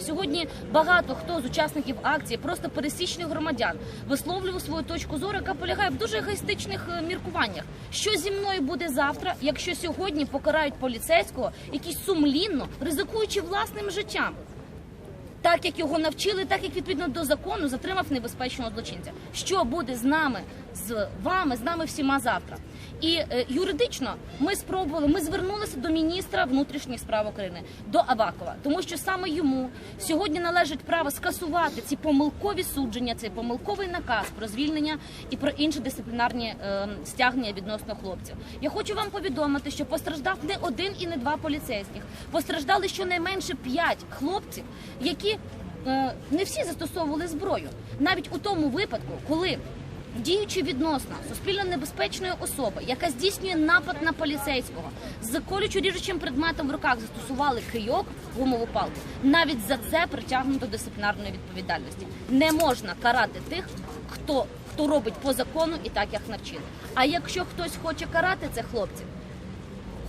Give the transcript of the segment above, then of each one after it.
Сьогодні багато хто з учасників акції, просто пересічних громадян, висловлював свою точку зору, яка полягає в дуже егоїстичних е, міркуваннях. Що зі мною буде завтра, якщо сьогодні покарають поліцейського, який сумлінно ризикуючи власним життям? так як його навчили, так як відповідно до закону затримав небезпечного злочинця. Що буде з нами, з вами, з нами всіма завтра? І е, юридично ми спробували, ми звернулися до міністра внутрішніх справ України, до Авакова, тому що саме йому сьогодні належить право скасувати ці помилкові судження, цей помилковий наказ про звільнення і про інші дисциплінарні е, стягнення відносно хлопців. Я хочу вам повідомити, що постраждав не один і не два поліцейських. Постраждали щонайменше п'ять хлопців, які е, не всі застосовували зброю, навіть у тому випадку, коли діючи відносно суспільно небезпечної особи, яка здійснює напад на поліцейського з колючо ріжучим предметом в руках, застосували кийок, гумову палку. Навіть за це притягнуто до дисциплінарної відповідальності. Не можна карати тих, хто хто робить по закону і так як навчили. А якщо хтось хоче карати це хлопців,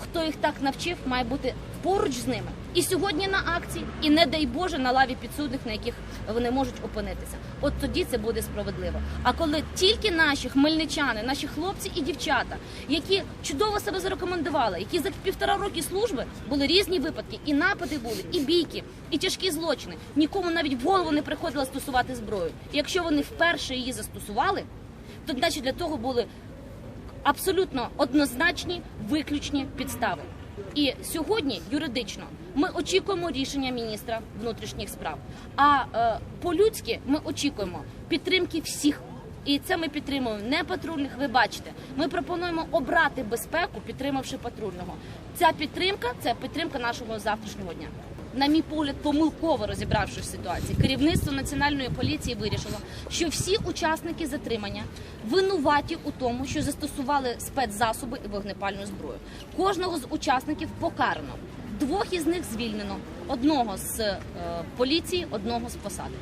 хто їх так навчив, має бути поруч з ними. І сьогодні на акції, і не дай Боже на лаві підсудних, на яких вони можуть опинитися. От тоді це буде справедливо. А коли тільки наші хмельничани, наші хлопці і дівчата, які чудово себе зарекомендували, які за півтора роки служби були різні випадки, і напади були, і бійки, і тяжкі злочини. Нікому навіть в голову не приходило стосувати зброю. І якщо вони вперше її застосували, то значить для того були абсолютно однозначні виключні підстави. І сьогодні юридично ми очікуємо рішення міністра внутрішніх справ. А е, по-людськи ми очікуємо підтримки всіх. І це ми підтримуємо не патрульних. Ви бачите, ми пропонуємо обрати безпеку, підтримавши патрульного. Ця підтримка це підтримка нашого завтрашнього дня. На мій погляд, помилково розібравшись в ситуації, керівництво національної поліції вирішило, що всі учасники затримання винуваті у тому, що застосували спецзасоби і вогнепальну зброю. Кожного з учасників покарано. Двох із них звільнено: одного з е, поліції, одного з посади.